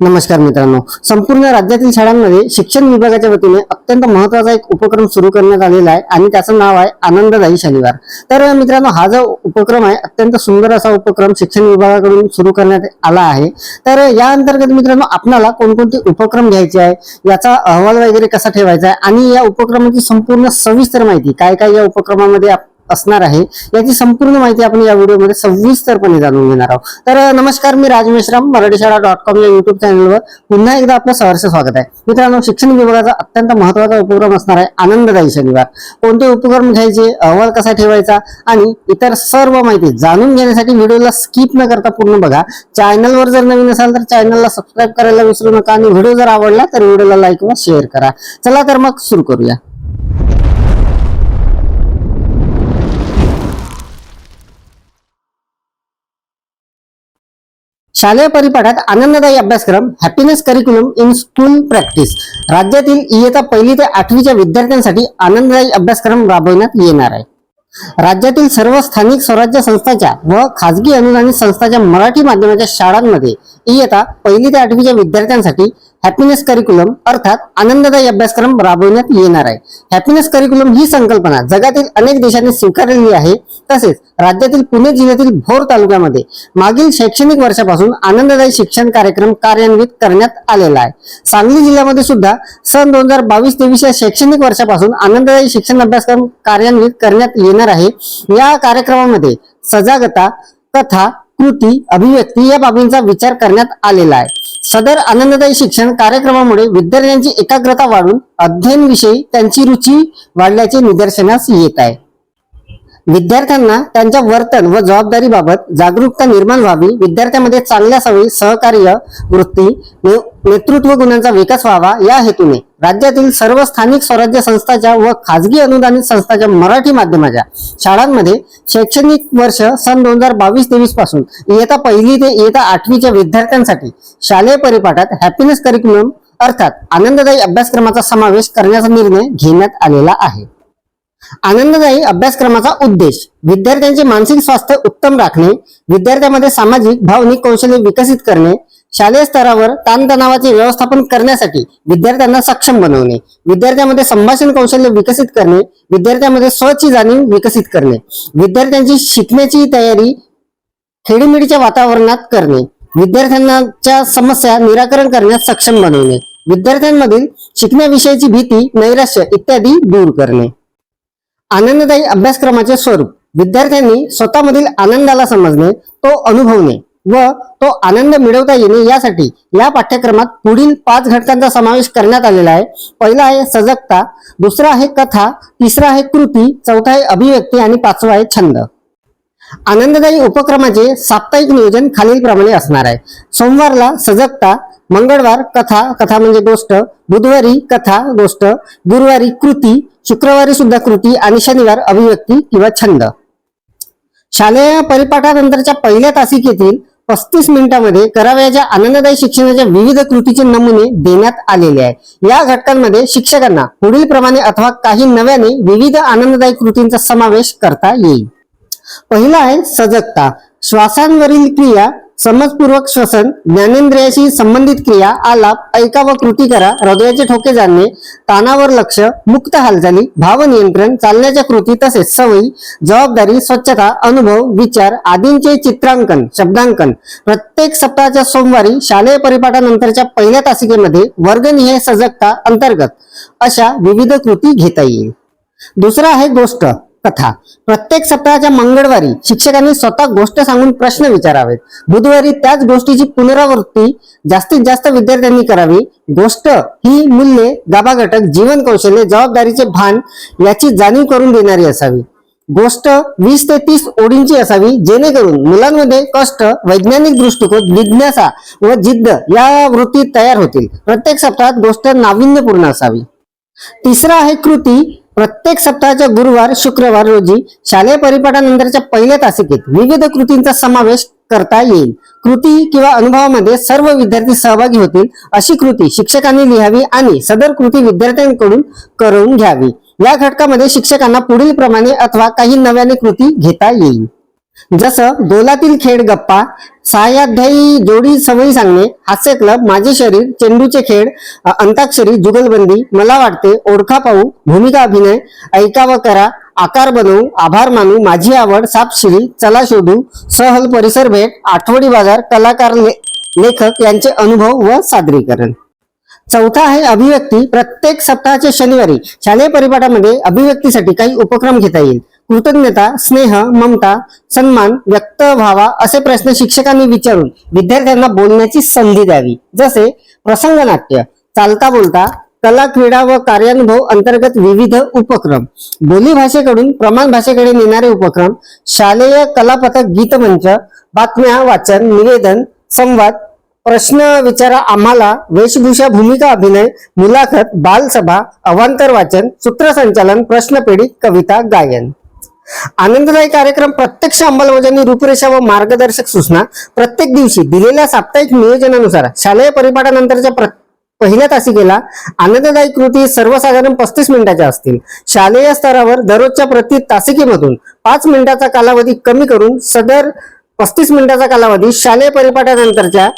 नमस्कार मित्रांनो. संपूर्ण राज्यातील शाळांमध्ये शिक्षण विभागाच्या वतीने अत्यंत महत्त्वाचा एक उपक्रम सुरू करण्यात आलेला आहे आणि त्याचं नाव आहे आनंददायी शनिवार. तर मित्रांनो हा जो उपक्रम आहे अत्यंत सुंदर असा उपक्रम शिक्षण विभागाकडून सुरू करण्यात आला आहे. तर या अंतर्गत मित्रांनो आपणाला कोणकोणते उपक्रम घ्यायचे आहे याचा अहवाल वगैरे कसा ठेवायचा आहे आणि या उपक्रमाची संपूर्ण सविस्तर माहिती काय काय या उपक्रमामध्ये आप- असणार आहे. याची संपूर्ण माहिती आपण या व्हिडिओमध्ये सविस्तरपणे जाणून घेणार आहोत. तर नमस्कार मी राज मेश्राम मराठी शाळा डॉट कॉम या युट्यूब चॅनलवर पुन्हा एकदा आपलं सहर्ष स्वागत आहे. मित्रांनो शिक्षण विभागाचा अत्यंत महत्त्वाचा उपक्रम असणार आहे आनंददायी शनिवार. कोणते उपक्रम घ्यायचे अहवाल कसा ठेवायचा आणि इतर सर्व माहिती जाणून घेण्यासाठी व्हिडिओला स्किप न करता पूर्ण बघा. चॅनलवर जर नवीन असाल तर चॅनलला सबस्क्राईब करायला विसरू नका आणि व्हिडिओ जर आवडला तर व्हिडिओला लाईक व शेअर करा. चला तर मग सुरू करूया. शालेय परिपाठात आनंददायी अभ्यासक्रम happiness curriculum in school practice राज्यातील इयत्ता पहिली ते आठवीच्या विद्यार्थ्यांसाठी आनंददायी अभ्यासक्रम राबविण्यात येणार आहे. राज्यातील सर्व स्थानिक स्वराज्य संस्थांच्या व खाजगी अनुदानित संस्थांच्या मराठी माध्यमाच्या शाळांमध्ये इयत्ता पहिली ते आठवीच्या विद्यार्थ्यांसाठी हॅपीनेस करिक्युलम अर्थात आनंददायी अभ्यासक्रम राबवण्यात येणार आहे. हॅपीनेस करिक्युलम ही संकल्पना जगातील अनेक देशांनी स्वीकारलेली आहे. तसेच राज्यातील पुणे जिल्ह्यातील भोर तालुक्यामध्ये मागील शैक्षणिक वर्षापासून आनंददायी शिक्षण कार्यक्रम कार्यान्वित करण्यात आलेला आहे. सांगली जिल्ह्यामध्ये सुद्धा सन दोन हजार बावीस तेवीस या शैक्षणिक वर्षापासून आनंददायी शिक्षण अभ्यासक्रम कार्यान्वित करण्यात येणार आहे. या कार्यक्रमामध्ये सजागता कथा कृती अभिव्यक्ती या बाबींचा विचार करण्यात आलेला आहे. सदर आनंददायी शिक्षण कार्यक्रमामुळे विद्यार्थ्यांची एकाग्रता वाढून अध्ययन विषयी त्यांची रुची वाढल्याचे निदर्शनास येत आहे. विद्यार्थ्यांना त्यांच्या वर्तन व जबाबदारीबाबत जागरूकता निर्माण व्हावी विद्यार्थ्यांमध्ये चांगल्या सवयी सहकार्य वृत्ती ने- नेतृत्व गुणांचा विकास व्हावा या हेतूने. राज्यातील सर्व स्थानिक स्वराज्य संस्थाच्या व खाजगी अनुदानित संस्थाच्या मराठी माध्यमाच्या शाळांमध्ये शैक्षणिक वर्ष सन दोन हजार बावीस तेवीसपासून इयत्ता पहिली ते इयत्ता आठवीच्या विद्यार्थ्यांसाठी शालेय परिपाठात हॅपीनेस करिक्युलम अर्थात आनंददायी अभ्यासक्रमाचा समावेश करण्याचा निर्णय घेण्यात आलेला आहे. आनंददायी अभ्यासक्रमाचा उद्देश विद्यार्थ्यांचे मानसिक स्वास्थ्य उत्तम राखणे विद्यार्थ्यांमध्ये सामाजिक भावनिक कौशल्य विकसित करणे शालेय स्तरावर ताणतणावाचे व्यवस्थापन करण्यासाठी विद्यार्थ्यांना सक्षम बनवणे विद्यार्थ्यांमध्ये संभाषण कौशल्य विकसित करणे विद्यार्थ्यांमध्ये स्वची जाणीव विकसित करणे विद्यार्थ्यांची शिकण्याची तयारी खेडीमेडीच्या वातावरणात करणे विद्यार्थ्यांच्या समस्या निराकरण करण्यास सक्षम बनवणे विद्यार्थ्यांमधील शिकण्याविषयीची भीती नैराश्य इत्यादी दूर करणे. आनंददायी अभ्यासक्रमाचे स्वरूप विद्यार्थ्यांनी स्वतःमधील आनंदाला समजणे तो अनुभवणे. व तो आनंद मिळवता येणे यासाठी या पाठ्यक्रमात पुढील पाच घटकांचा समावेश करण्यात आलेला आहे. पहिला आहे सजगता दुसरा आहे कथा तिसरा आहे कृती चौथा आहे अभिव्यक्ती आणि पाचवा आहे छंद. आनंददायी उपक्रमाचे साप्ताहिक नियोजन खालीलप्रमाणे असणार आहे. सोमवारला सजगता मंगळवार कथा कथा म्हणजे गोष्ट बुधवारी कथा गोष्ट गुरुवारी कृती शुक्रवारी सुद्धा कृती आणि शनिवार अभिव्यक्ती किंवा छंद. शालेय परिपाठानंतरच्या पहिल्या तासिकेतील पस्तीस मिनिटांमध्ये करावयाच्या आनंददायी शिक्षणाच्या विविध कृतीचे नमुने देण्यात आलेले आहे या घटकांमध्ये शिक्षकांना पुढील प्रमाणे अथवा काही नव्याने विविध आनंददायी कृतींचा समावेश करता येईल. पहिला आहे सजगता. श्वासांवरील क्रिया समजपूर्वक श्वसन ज्ञानेंद्रियाशी संबंधित क्रिया आलाप ऐका व कृती करा हृदयाचे ठोके जाणणे तानावर लक्ष मुक्त हालचाली भावनियंत्रण चालण्याच्या कृती तसेच सवयी जबाबदारी स्वच्छता अनुभव विचार आदींचे चित्रांकन शब्दांकन. प्रत्येक सप्ताहाच्या सोमवारी शालेय परिपाठानंतरच्या पहिल्या तासिकेमध्ये वर्गनिहाय सजगता अंतर्गत अशा विविध कृती घेता येईल. दुसरा आहे गोष्ट. कथा. प्रत्येक सप्ताहाच्या मंगळवारी शिक्षकांनी स्वतः गोष्ट सांगून प्रश्न विचारावेत. बुधवारी त्याच गोष्टीची पुनरावृत्ती जास्तीत जास्त विद्यार्थ्यांनी करावी. गोष्ट ही मूल्ये गाभाघटक जीवन कौशल्य जबाबदारीचे भान याची जाणीव करून देणारी असावी. गोष्ट वीस ते तीस ओळींची असावी जेणेकरून मुलांमध्ये कष्ट वैज्ञानिक दृष्टिकोन जिज्ञासा व जिद्द या वृत्ती तयार होतील. प्रत्येक सप्ताहात गोष्ट नाविन्यपूर्ण असावी. तिसरा आहे कृती. प्रत्येक सप्ताहाच्या गुरुवार शुक्रवार रोजी शालेय परिपाठानंतरच्या पहिल्या तासिकेत विविध कृतींचा समावेश करता येईल. कृती किंवा अनुभवामध्ये सर्व विद्यार्थी सहभागी होतील अशी कृती शिक्षकांनी लिहावी आणि सदर कृती विद्यार्थ्यांकडून करून घ्यावी. या घटकामध्ये शिक्षकांना पुढील प्रमाणे अथवा काही नव्याने कृती घेता येईल. जसं दोलातील खेळ गप्पा सहाध्यायी जोडी सवयी सांगणे हास्य क्लब माझे शरीर चेंडूचे खेळ अंताक्षरी जुगलबंदी मला वाटते ओळखा पाहू भूमिका अभिनय ऐकावं करा आकार बनवू आभार मानू माझी आवड सापशिरी चला शोधू सहल परिसर भेट आठवडी बाजार कलाकार ले- लेखक यांचे अनुभव व सादरीकरण. चौथा आहे अभिव्यक्ती प्रत्येक सप्ताहाच्या शनिवारी शालेय परिपाठामध्ये अभिव्यक्तीसाठी काही उपक्रम घेता येईल. कृतज्ञता स्नेह ममता सन्मान व्यक्त व्हावा असे प्रश्न शिक्षकांनी विचारून विद्यार्थ्यांना बोलण्याची संधी द्यावी. जसे प्रसंगनाट्य चालता बोलता कला क्रीडा व कार्यानुभव अंतर्गत विविध उपक्रम. बोली भाषेकडून प्रमाण भाषेकडे नेणारे उपक्रम शालेय कलापथक गीतमंच बातम्या वाचन निवेदन संवाद प्रश्न विचारा आम्हाला वेशभूषा भूमिका अभिनय मुलाखत बालसभा अवांतर वाचन सूत्रसंचालन प्रश्नपेढी कविता गायन. आनंददायी कार्यक्रम प्रत्यक्ष अंमलबजावणी रूपरेषा व मार्गदर्शक सूचना प्रत्येक दिवशी दिलेल्या साप्ताहिक नियोजनानुसार शालेय परिपाठानंतरच्या पहिल्या तासिकेला आनंददायी कृती सर्वसाधारण पस्तीस मिनिटाच्या असतील. शालेय स्तरावर दररोजच्या प्रति तासिकेमधून पाच मिनिटाचा कालावधी कमी करून सदर पस्तीस मिनिटाचा कालावधी शालेय परिपाठानंतरच्या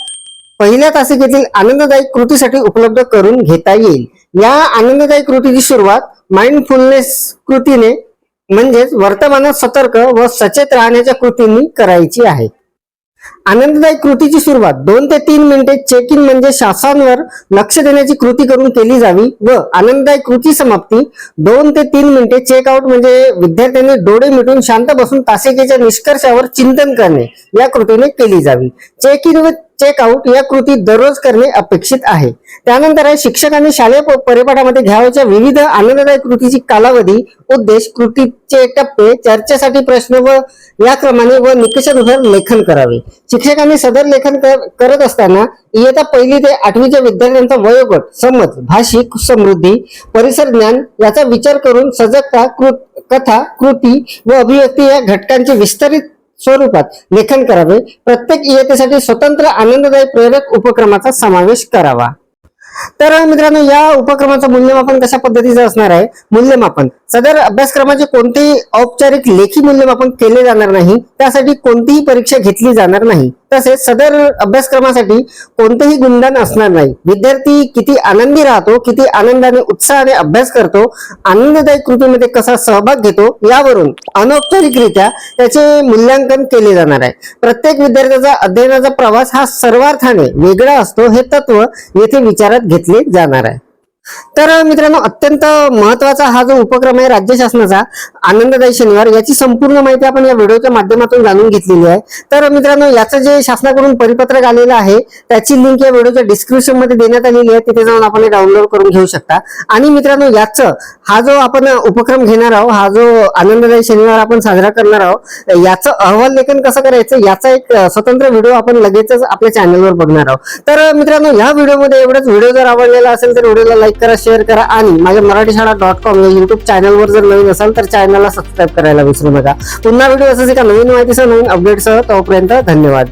पहिल्या तासिकेतील आनंददायी कृतीसाठी उपलब्ध करून घेता येईल. या आनंददायी कृतीची सुरुवात माइंडफुलनेस कृतीने म्हणजेच वर्तमानात सतर्क व सचेत राहण्याच्या कृतींनी करायची आहे. आनंददायी कृतीची सुरुवात दोन ते तीन मिनिटे चेक इन म्हणजे श्वासांवर लक्ष देण्याची कृती करून केली जावी व आनंददायी कृती समाप्ती दोन ते तीन मिनिटे चेकआउट म्हणजे विद्यार्थ्यांनी डोळे मिटून शांत बसून तासिकेच्या निष्कर्षावर चिंतन करणे या कृतीने केली जावी. चेक इन व चेकआउट या कृती दररोज करणे अपेक्षित आहे. त्यानंतर आहे शिक्षकांनी शालेय परिपाठामध्ये घ्यावयाच्या विविध आनंददायी कृतीची कालावधी उद्देश कृतीचे टप्पे चर्चेसाठी प्रश्न व या क्रमाने व निकषानुसार लेखन करावे. शिक्षकांनी सदर लेखन कर- करत असताना इयत्ता पहिली ते आठवीच्या विद्यार्थ्यांचा वयोगट समज भाषिक समृद्धी परिसर ज्ञान याचा विचार करून सजगता कृत कथा कृती व अभिव्यक्ती या घटकांचे विस्तारित स्वरूपात लेखन करावे. प्रत्येक इयत्तेसाठी स्वतंत्र आनंददायी प्रेरक उपक्रमाचा समावेश करावा. तर मित्रांनो या उपक्रमाचं मूल्यमापन कशा पद्धतीचं असणार आहे? मूल्यमापन. सदर अभ्यासक्रमाचे कोणतेही औपचारिक लेखी मूल्यमापन केले जाणार नाही त्यासाठी कोणतीही परीक्षा घेतली जाणार नाही. तसेच सदर अभ्यासक्रमासाठी कोणतेही गुणदान असणार नाही. विद्यार्थी किती आनंदी राहतो किती आनंदाने उत्साहाने अभ्यास करतो आनंददायी कृतीमध्ये कसा सहभाग घेतो यावरून अनौपचारिकरित्या त्याचे मूल्यांकन केले जाणार आहे. प्रत्येक विद्यार्थ्याचा अध्ययनाचा प्रवास हा सर्वार्थाने वेगळा असतो हे तत्व येथे विचारात घेतले जाणार आहे. तर मित्रांनो अत्यंत महत्त्वाचा हा जो उपक्रम आहे राज्य शासनाचा आनंददायी शनिवार याची संपूर्ण माहिती आपण या व्हिडिओच्या माध्यमातून जाणून घेतलेली आहे. तर मित्रांनो याचं जे शासनाकडून परिपत्रक आलेलं आहे त्याची लिंक या व्हिडिओच्या डिस्क्रिप्शनमध्ये देण्यात आलेली आहे. तिथे जाऊन आपण डाउनलोड करून घेऊ शकता. आणि मित्रांनो याचं हा जो आपण उपक्रम घेणार आहोत हा जो आनंददायी शनिवार आपण साजरा करणार आहोत याचं अहवाल लेखन कसं करायचं याचा एक स्वतंत्र व्हिडिओ आपण लगेचच आपल्या चॅनलवर बघणार आहोत. तर मित्रांनो या व्हिडिओमध्ये एवढंच. व्हिडिओ जर आवडलेला असेल तर व्हिडिओला लाईक करा शेअर करा आणि माझ्या मराठी शाळा डॉट कॉम या युट्यूब चॅनलवर जर नवीन असाल तर चॅनलला सबस्क्राईब करायला विसरू नका. पुन्हा व्हिडिओ असंच एका नवीन माहितीसह नवीन अपडेटसह तोपर्यंत धन्यवाद.